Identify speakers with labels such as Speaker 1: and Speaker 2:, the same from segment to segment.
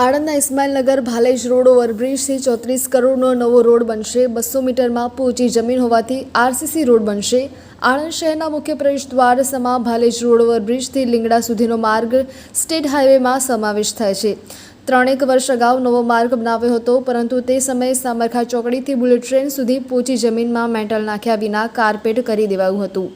Speaker 1: આણંદના ઇસ્માઇલનગર Bhalej road ઓવરબ્રિજથી ચોત્રીસ કરોડનો નવો રોડ બનશે. બસો મીટરમાં પહોંચી જમીન હોવાથી આરસીસી રોડ બનશે. આણંદ શહેરના મુખ્ય પ્રવેશ દ્વાર સમા ભાલેજ રોડ ઓવરબ્રિજથી લીંગડા સુધીનો માર્ગ સ્ટેટ હાઈવેમાં સમાવેશ થાય છે. ત્રણેક વર્ષ અગાઉ નવો માર્ગ બનાવ્યો હતો, પરંતુ તે સમયે સામરખા ચોકડીથી બુલેટ ટ્રેન સુધી પૂછી જમીનમાં મેટલ નાખ્યા વિના કાર્પેટ કરી દેવાયું હતું.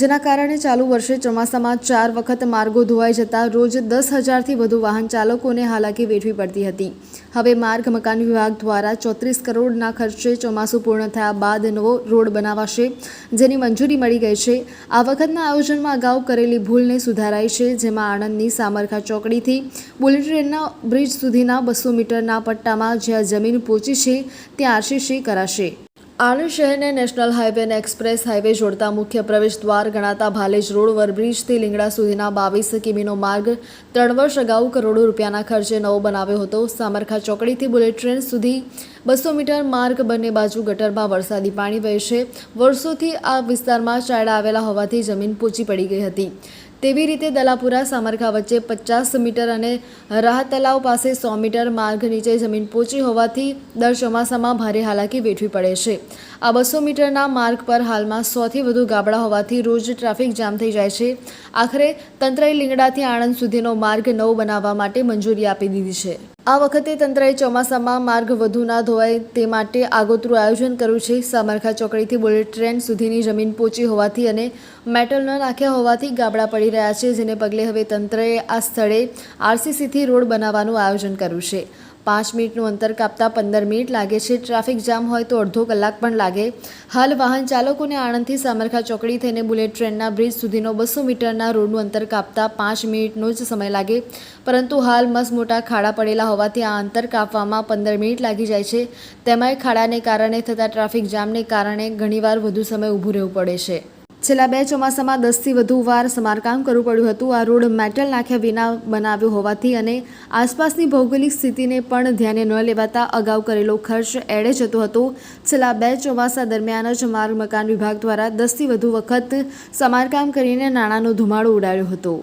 Speaker 1: જેના કારણે ચાલુ વર્ષે ચોમાસામાં ચાર વખત માર્ગો ધોવાઈ જતા રોજ દસ હજારથી વધુ વાહન ચાલકોને હાલાકી વેઠવી પડતી હતી. હવે માર્ગ મકાન વિભાગ દ્વારા ચોત્રીસ કરોડના ખર્ચે ચોમાસું પૂર્ણ થયા બાદ નવો રોડ બનાવાશે, જેની મંજૂરી મળી ગઈ છે. આ વખતના આયોજનમાં અગાઉ કરેલી ભૂલને સુધારાઈ છે, જેમાં આણંદની સામરખા ચોકડીથી બુલેટ ટ્રેનના બ્રિજ સુધીના બસો મીટરના પટ્ટામાં જ્યાં જમીન પહોંચી છે, ત્યાં આરસીસી કરાશે. આણંદ શહેરને નેશનલ હાઈવે અને એક્સપ્રેસ હાઈવે જોડતા મુખ્ય પ્રવેશ દ્વાર ગણાતા ભાલેજ રોડ વરબ્રિજથી લીંગડા સુધીના બાવીસ કિમીનો માર્ગ ત્રણ વર્ષ અગાઉ કરોડો રૂપિયાના ખર્ચે નવો બનાવ્યો હતો. સામરખા ચોકડીથી બુલેટ ટ્રેન સુધી બસો મીટર માર્ગ બંને બાજુ ગટરમાં વરસાદી પાણી વહેશે. વર્ષોથી આ વિસ્તારમાં ચાયડા આવેલા હોવાથી જમીન પોચી પડી ગઈ હતી. તેવી રીતે દલાપુરા, સામરખા વચ્ચે પચાસ મીટર અને રાહત તલાવ પાસે સો મીટર માર્ગ નીચે જમીન પહોંચી હોવાથી દર ચોમાસામાં ભારે હાલાકી વેઠવી પડે છે. આ બસો મીટરના માર્ગ પર હાલમાં સોથી વધુ ગાબડા હોવાથી રોજ ટ્રાફિક જામ થઈ જાય છે. આખરે તંત્રએ લીંગડાથી આણંદ સુધીનો માર્ગ નવો બનાવવા માટે મંજૂરી આપી દીધી છે. આ વખતે તંત્રએ ચોમાસામાં માર્ગ વધુ ના ધોવાય તે માટે આગોતરું આયોજન કર્યું છે. સામરખા ચોકડીથી બુલેટ ટ્રેન સુધીની જમીન પહોંચી હોવાથી અને મેટલ ન નાખ્યા હોવાથી ગાબડા પડી રહ્યા છે, જેને પગલે હવે તંત્રએ આ સ્થળે આરસીસીથી રોડ બનાવવાનું આયોજન કર્યું છે. પાંચ મિનિટનું અંતર કાપતા પંદર મિનિટ લાગે છે. ટ્રાફિક જામ હોય તો અડધો કલાક પણ લાગે. હાલ વાહન ચાલકોને આણંદથી સામરખા ચોકડી થઈને બુલેટ ટ્રેનના બ્રિજ સુધીનો બસો મીટરના રોડનું અંતર કાપતા પાંચ મિનિટનો જ સમય લાગે. પરંતુ હાલ મસ મોટા ખાડા પડેલા હોવાથી આ અંતર કાપવામાં પંદર મિનિટ લાગી જાય છે. તેમાંય ખાડાને કારણે થતા ટ્રાફિક જામને કારણે ઘણીવાર વધુ સમય ઊભું રહેવું પડે છે. છેલ્લા બે ચોમાસામાં દસથી વધુ વાર સમારકામ કરવું પડ્યું હતું. આ રોડ મેટલ નાખ્યા વિના બનાવ્યો હોવાથી અને આસપાસની ભૌગોલિક સ્થિતિને પણ ધ્યાને ન લેવાતા અગાઉ કરેલો ખર્ચ એડે જતો હતો. છેલ્લા બે ચોમાસા દરમિયાન જ માર્ગ મકાન વિભાગ દ્વારા દસથી વધુ વખત સમારકામ કરીને નાણાંનો ધુમાડો ઉડાડ્યો હતો.